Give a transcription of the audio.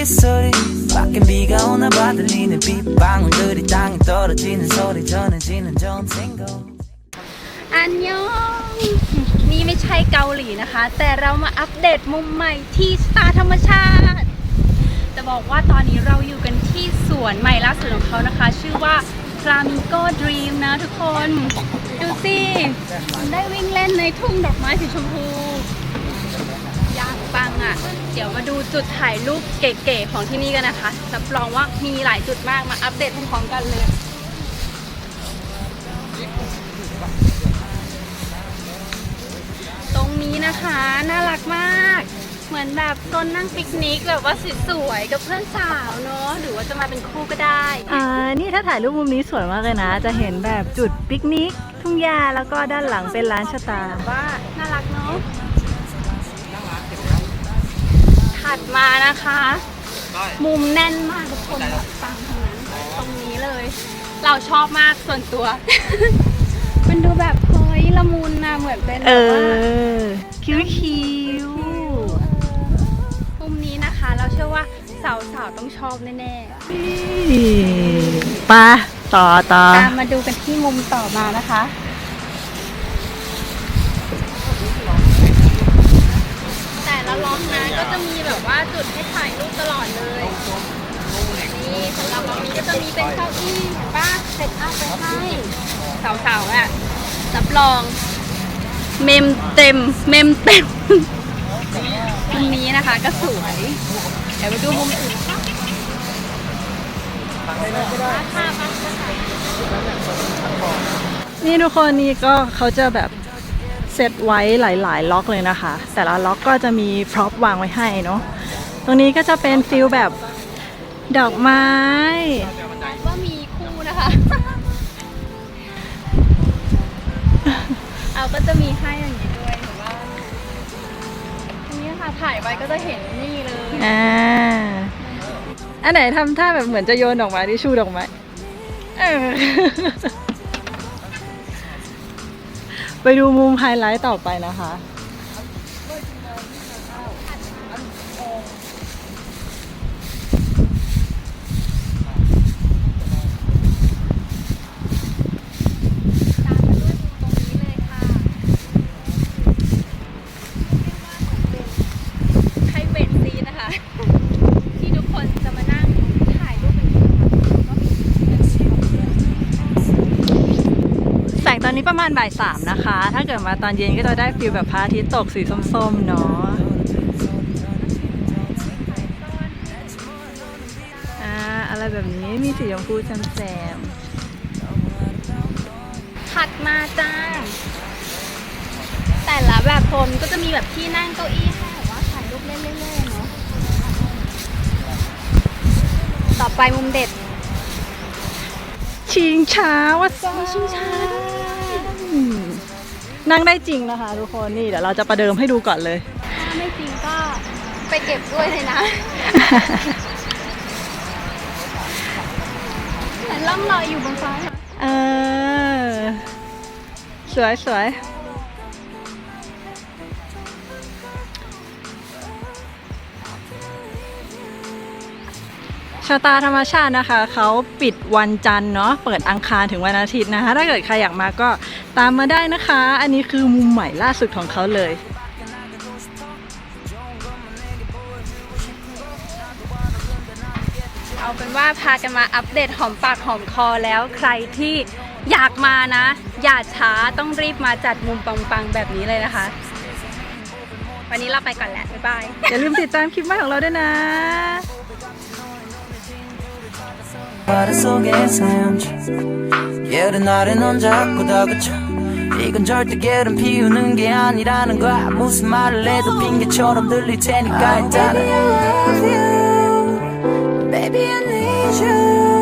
빗소리 밖엔 비가 오나 봐 들리는 빗방울들이 땅에 떨어지는 소리 전해지는 좋은 친구 อันยองนี่ไม่ใช่เกาหลีนะคะ แต่เรามาอัปเดตมุมใหม่ที่สตาร์ธรรมชาติ จะบอกว่าตอนนี้เราอยู่กันที่สวนใหม่ล่าสุดของเขานะคะ ชื่อว่า Flamingo Dream นะทุกคน ดูสิได้วิ่งเล่นในทุ่งดอกไม้สีชมพูอยาก ปังอะ เดี๋ยวมาดูจุดถ่ายรูปเก๋ๆของที่นี่กันนะคะรับรองว่ามีหลายจุดมากมาอัปเดตพร้อมๆกันเลยตรงนี้นะคะน่ารักมาก เหมือนแบบต้นนั่งปิกนิกแบบว่าสวยๆกับเพื่อนสาวเนาะหรือว่าจะมาเป็นคู่ก็ได้อ่านี่ถ้าถ่ายรูปมุมนี้สวยมากเลยนะ จะเห็นแบบจุดปิกนิก ทุ่งหญ้าแล้วก็ด้านหลังเป็นร้านชะตาว่าน่ารักเนาะ ถัดมานะคะ มุมแน่นมากทุกคนแบบปังทั้งนั้นตรงนี้เลย เราชอบมากส่วนตัว มันดูแบบเฮ้ยละมุนนะเหมือนเป็นเอแบบว่าอ คิ้วคิ้วมุมนี้นะคะ เราเชื่อว่าสาวๆต้องชอบแน่ปะต่อต่อๆตามมาดูกันที่มุมต่อมานะคะ แต่ ละล็อกนะก็จะมีแบบว่าจุดให้ถ่ายรูปตลอดเลยนี่สำหรับล็อกนี้ก็จะมีเป็นเก้าอี้เห็นปะเซตอัพไปให้สาวๆอะรับรองเมมเต็มเมมเต็มมุมนี้นะคะก็สวยเดี๋ยวไปดูมุมอื่นค่ะนี่ทุกคนนี่ก็เขาจะแบบ เซตไว้หลาย ๆ ล็อกเลยนะคะ แต่ละล็อกก็จะมีพร็อพวางไว้ให้เนาะตรงนี้ก็จะเป็นฟิลแบบดอกไม้ว่ามีคู่นะคะ เอาก็จะมีให้อย่างนี้ด้วยหรือว่าอันนี้ค่ะถ่ายไว้ก็จะเห็นนี่เลย อ่า อันไหนทำท่าแบบเหมือนจะโยนดอกไม้ที่ชูดอกไม้เออ ไปดูมุมไฮไลท์ต่อไปนะคะ ตามมาด้วยตรงนี้เลยค่ะไพรเวทซีนะคะ ที่ทุกคนจะมานั่งถ่ายรูปกันที่ก็มี แสงตอนนี้ ประมาณบ่ายสามนะคะ ถ้าเกิดมาตอนเย็นก็จะได้ฟิลแบบพระอาทิตย์ตกสีส้มๆเนาะอ่าอะไรแบบนี้มีสีชมพูแซมถัดมาจ้าแต่ละแบบโซนก็จะมีแบบที่นั่งเก้าอี้ให้แบบว่าถ่ายรูปเล่นๆๆเนาะต่อไปมุมเด็ดๆชิงช้าวัดซมีชิงช้าด้วย นั่งได้จริงนะคะทุกคนนี่เดี๋ยวเราจะประเดิมให้ดูก่อนเลย ถ้าไม่จริงก็ไปเก็บด้วยเลยนะเหมือนล่องลอยอยู่บนฟ้าเออสวยสวยชะตาธรรมชาตินะคะ เขาปิดวันจันทร์เนาะเปิดอังคารถึงวันอาทิตย์นะคะ ถ้าเกิดใครอยากมาก็ ตามมาได้นะคะ อันนี้คือมุมใหม่ล่าสุดของเขาเลย เอาเป็นว่าพากันมาอัปเดตหอมปากหอมคอแล้วใครที่อยากมานะ อย่าช้าต้องรีบมาจัดมุมปังๆแบบนี้เลยนะคะ วันนี้เราไปก่อนแหละ บ๊ายบาย อย่าลืมติดตามคลิปใหม่ของเราด้วยนะ 바다 속에 헤엄쳐 예른 날에 넌 자꾸 다그쳐 이건 절대 게으름 피우는 게 아니라는 거야. 무슨 말을 해도 핑계처럼 들릴 테니까 일단은. Baby I love you. Baby I need you.